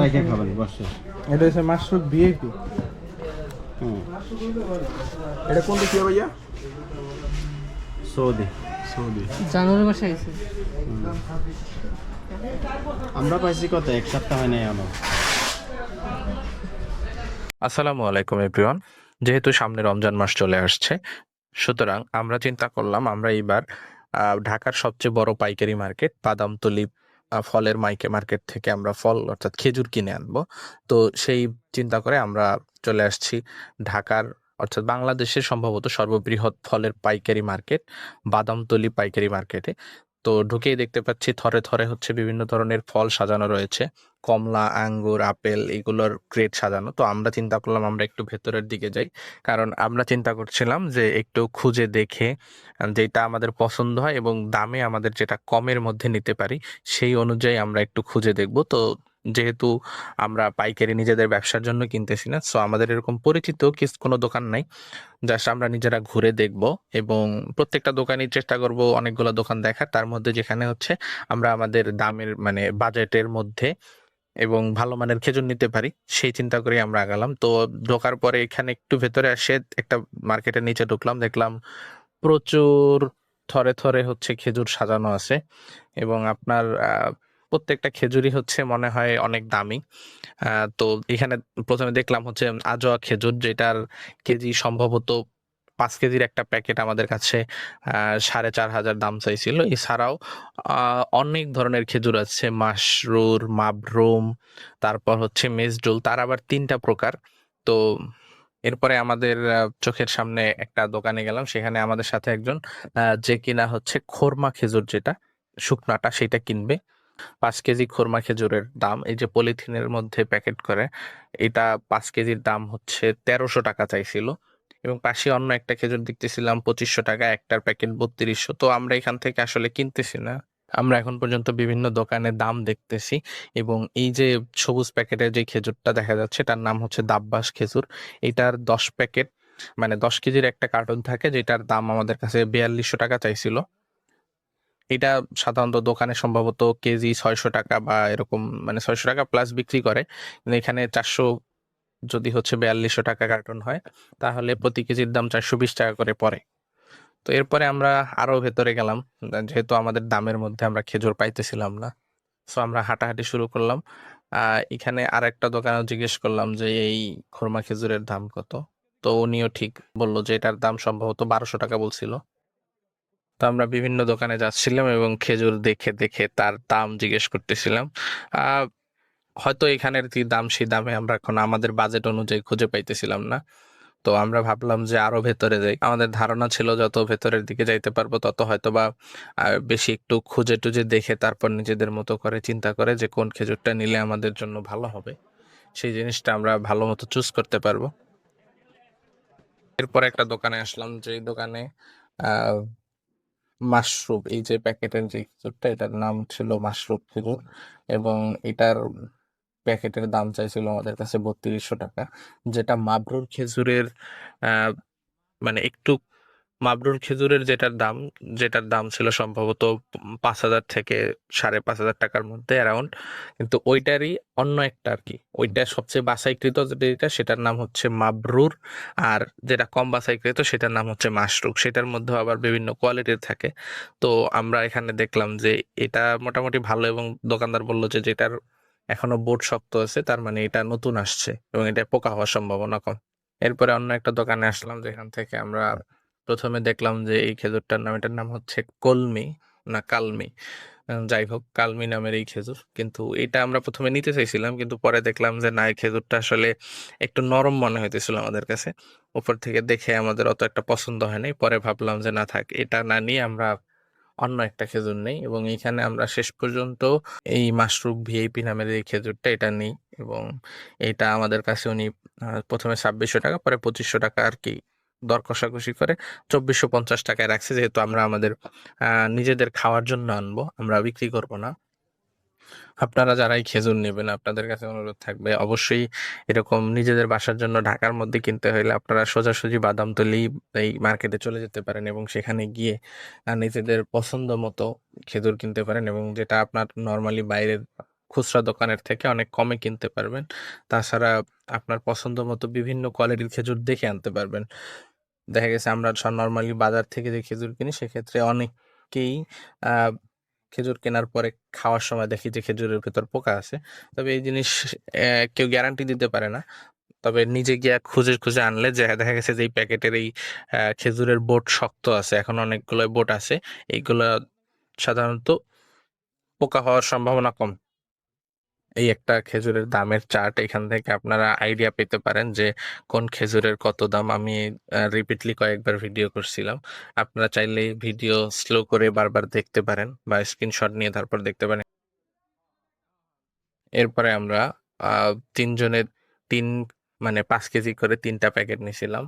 রাইখে খাবেন বসে এটা হচ্ছে মাশরুম ভিআইপি। এটা কোন দেখিয়া ভাইয়া? সৌদি। সৌদি। জানুয়ারি মাসে আইছে। আমরা পাইছি কত? এক সপ্তাহ হয় নাই আমার আসসালামু আলাইকুম এভরিওয়ান। যেহেতু সামনে রমজান মাস চলে আসছে সুতরাং আমরা চিন্তা করলাম আমরা এইবার আহ, ঢাকার সবচেয়ে বড় পাইকারি মার্কেট বাদামতলি আহ, ফলের মাইকে মার্কেট থেকে আমরা ফল, অর্থাৎ খেজুর কিনে আনব। তো সেই চিন্তা করে আমরা চলে আসছি ঢাকার, অর্থাৎ বাংলাদেশের সম্ভবত সর্ববৃহৎ ফলের পাইকারি মার্কেট, বাদামতলি পাইকারি মার্কেটে। তো ঢুকেই দেখতে পাচ্ছি থরে থরে হচ্ছে বিভিন্ন ধরনের ফল সাজানো রয়েছে। কমলা, আঙ্গুর, আপেল এগুলোর ক্রেট সাজানো। তো আমরা চিন্তা করলাম আমরা একটু ভেতরের দিকে যাই। কারণ আমরা চিন্তা করছিলাম যে একটু খুঁজে দেখে যেটা আমাদের পছন্দ হয় এবং দামে আমাদের যেটা কমের মধ্যে নিতে পারি, সেই অনুযায়ী আমরা একটু খুঁজে দেখব। তো যেহেতু আমরা পাইকারি নিজেদের ব্যবসার জন্য কিনতেছি না সো আমাদের এরকম পরিচিত কিছু কোনো দোকান নাই। জাস্ট আমরা নিজেরা ঘুরে দেখব এবং প্রত্যেকটা দোকানই চেষ্টা করব অনেকগুলো দোকান দেখার। তার মধ্যে যেখানে হচ্ছে আমরা আমাদের দামের মানে বাজেটের মধ্যে এবং ভালো মানের খেজুর নিতে পারি, সেই চিন্তা করে আমরা আগালাম। তো ঢোকার পরে এখানে একটু ভেতরে আসে একটা মার্কেটের নিচে ঢুকলাম, দেখলাম প্রচুর থরে থরে হচ্ছে খেজুর সাজানো আছে এবং আপনার প্রত্যেকটা খেজুরই হচ্ছে মনে হয় অনেক দামি। তো এখানে প্রথমে দেখলাম হচ্ছে আজোয়া খেজুর যেটার কেজি সম্ভবত পাঁচ কেজির একটা প্যাকেট আমাদের কাছে সাড়ে চার হাজার দাম চাইছিল। এছাড়াও অনেক ধরনের খেজুর আছে, মাশরুর, মাবরুম, তারপর হচ্ছে মেজডুল, তার আবার তিনটা প্রকার। তো এরপরে আমাদের চোখের সামনে একটা দোকানে গেলাম, সেখানে আমাদের সাথে একজন যে কিনা হচ্ছে খোরমা খেজুর যেটা, শুকনাটা, সেটা কিনবে। পাঁচ কেজি খোরমা খেজুরের দাম, এই যে পলিথিনের মধ্যে প্যাকেট করে, এটা পাঁচ কেজির দাম হচ্ছে তেরোশো টাকা চাইছিল। এবং পাশে অন্য একটা খেজুর দেখতেছিলাম, পঁচিশশো টাকা, একটার প্যাকেট বত্রিশশো। তো আমরা এখান থেকে আসলে কিনতেছি না। আমরা এখন পর্যন্ত বিভিন্ন দোকানে দাম দেখতেছি এবং এই যে সবুজ প্যাকেটের যে খেজুরটা দেখা যাচ্ছে, তার নাম হচ্ছে দাব্বাস খেজুর। এটার দশ প্যাকেট মানে দশ কেজির একটা কার্টন থাকে, যেটার দাম আমাদের কাছে বিয়াল্লিশশো টাকা চাইছিল। এটা সাধারণত দোকানে সম্ভবত কেজি ছয়শো টাকা বা এরকম মানে ছয়শো টাকা প্লাস বিক্রি করে। কিন্তু এখানে চারশো যদি হচ্ছে বিয়াল্লিশশো টাকা কার্টন হয়, তাহলে প্রতি কেজির দাম চারশো বিশ টাকা করে পড়ে। তো এরপরে আমরা আরও ভেতরে গেলাম, যেহেতু আমাদের দামের মধ্যে আমরা খেজুর পাইতেছিলাম না। সো আমরা হাঁটাহাঁটি শুরু করলাম। এখানে আর একটা দোকানেও জিজ্ঞেস করলাম যে, এই খোরমা খেজুরের দাম কত? তো উনিও ঠিক বলল যে, এটার দাম সম্ভবত বারোশো টাকা বলছিল। তো আমরা বিভিন্ন দোকানে যাচ্ছিলাম এবং খেজুর দেখে দেখে তার দাম জিজ্ঞেস করতেছিলাম। হয়তো এখানের যে দাম, সেই দামে আমরা এখন আমাদের বাজেট অনুযায়ী খুঁজে পাইতেছিলাম না। তো আমরা ভাবলাম যে আরও ভেতরে যাই। আমাদের ধারণা ছিল যত ভেতরের দিকে যাইতে পারব, তত হয়তো বা বেশি একটু খুঁজে টুজে দেখে তারপর নিজেদের মতো করে চিন্তা করে যে কোন খেজুরটা নিলে আমাদের জন্য ভালো হবে। সেই জিনিসটা আমরা ভালো মতো চুজ করতে পারব। এরপর একটা দোকানে আসলাম যে দোকানে মাশরুম, এই যে প্যাকেটের যে খেজুরটা এটার নাম ছিল মাশরুম খেজুর এবং এটার প্যাকেটের দাম চাইছিল আমাদের কাছে বত্রিশশো টাকা, যেটা মাবরুর খেজুরের মানে একটু মাবরুর খেজুরের যেটার দাম যেটার দাম ছিল সম্ভবত পাঁচ হাজার থেকে সাড়ে পাঁচ হাজার টাকার মধ্যে অ্যারাউন্ড কিন্তু ওইটারই অন্য একটা আর কি। ওইটা সবচেয়ে বাসাইকৃত যেটা সেটার নাম হচ্ছে মাবরুর, আর যেটা কম বাসাইকৃত সেটার নাম হচ্ছে মাশরুক সেটার মধ্যে আবার বিভিন্ন কোয়ালিটির থাকে। তো আমরা এখানে দেখলাম যে এটা মোটামুটি ভালো এবং দোকানদার বলল যে যেটার এখনও বোর্ড শক্ত আছে, তার মানে এটা নতুন আসছে এবং এটা পোকা হওয়ার সম্ভাবনা কম। এরপরে অন্য একটা দোকানে আসলাম, যেখান থেকে আমরা প্রথমে দেখলাম যে এই খেজুরটার নাম, এটার নাম হচ্ছে কলমি, না কালমি। যাই হোক, কালমি নামের এই খেজুর। কিন্তু এটা আমরা প্রথমে নিতে চাইছিলাম, কিন্তু পরে দেখলাম যে না, এই খেজুরটা আসলে একটু নরম মনে হইতেছিল আমাদের কাছে। উপর থেকে দেখে আমাদের অত একটা পছন্দ হয় নাই। পরে ভাবলাম যে না থাক, এটা না নিয়ে আমরা অন্য একটা খেজুর নেই। এবং এইখানে আমরা শেষ পর্যন্ত এই মাশরুম ভিআইপি নামের এই খেজুরটা এটা নিই। এবং এটা আমাদের কাছে উনি প্রথমে ছাব্বিশশো টাকা, পরে পঁচিশশো টাকা আর কি দর কষাকষি করে চব্বিশশো পঞ্চাশ টাকায় রাখছে, যেহেতু আমরা আমাদের নিজেদের খাওয়ার জন্য আনব, আমরা বিক্রি করব না। আপনারা যারাই খেজুর নেবেন, আপনাদের কাছে অনুরোধ থাকবে, অবশ্যই এরকম নিজেদের বাসার জন্য ঢাকার মধ্যে কিনতে হলে আপনারা সোজাসুজি বাদাম বাদামতলি এই মার্কেটে চলে যেতে পারেন এবং সেখানে গিয়ে নিজেদের পছন্দ মতো খেজুর কিনতে পারেন এবং যেটা আপনার নর্মালি বাইরের খুচরা দোকানের থেকে অনেক কমে কিনতে পারবেন। তাছাড়া আপনার পছন্দ মতো বিভিন্ন কোয়ালিটির খেজুর দেখে আনতে পারবেন। দেখা গেছে আমরা সব নর্মালি বাজার থেকে যে খেজুর কিনি, সেক্ষেত্রে অনেকেই খেজুর কেনার পরে খাওয়ার সময় দেখি যে খেজুরের ভেতর পোকা আছে। তবে এই জিনিস কেউ গ্যারান্টি দিতে পারে না। তবে নিজে গিয়ে খুঁজে খুঁজে আনলে যে, দেখা গেছে যে এই প্যাকেটের এই খেজুরের বোট শক্ত আছে। এখন অনেকগুলো বোট আছে। এইগুলো সাধারণত পোকা হওয়ার সম্ভাবনা কম। এই একটা খেজুরের দামের চার্ট এখান থেকে আপনারা আইডিয়া পেতে পারেন যে কোন খেজুরের কত দাম। আমি রিপিটলি কয়েকবার ভিডিও করছিলাম। আপনারা চাইলে ভিডিও স্লো করে বারবার দেখতে পারেন বা স্ক্রিনশট নিয়ে তারপর দেখতে পারেন। এরপরে আমরা তিনজনের তিন মানে পাঁচ কেজি করে তিনটা প্যাকেট নিয়েছিলাম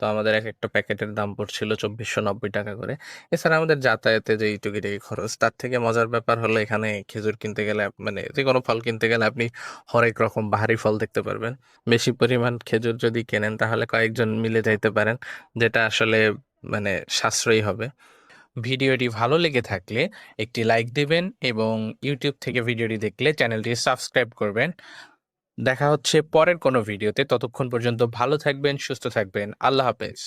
তো আমাদের এক একটা প্যাকেটের দাম পড়ছিল চব্বিশশো নব্বই টাকা করে। এছাড়া আমাদের যাতায়াতে যে টুকিটাকি খরচ, তার থেকে মজার ব্যাপার হলো এখানে খেজুর কিনতে গেলে মানে যে কোনো ফল কিনতে গেলে আপনি হরেক রকম বাহারি ফল দেখতে পারবেন। বেশি পরিমাণ খেজুর যদি কেনেন, তাহলে কয়েকজন মিলে যাইতে পারেন, যেটা আসলে মানে সাশ্রয়ী হবে। ভিডিওটি ভালো লেগে থাকলে একটি লাইক দেবেন এবং ইউটিউব থেকে ভিডিওটি দেখলে চ্যানেলটি সাবস্ক্রাইব করবেন। দেখা হচ্ছে পরের কোনো ভিডিওতে। ততক্ষণ পর্যন্ত ভালো থাকবেন সুস্থ থাকবেন। আল্লাহ হাফেজ।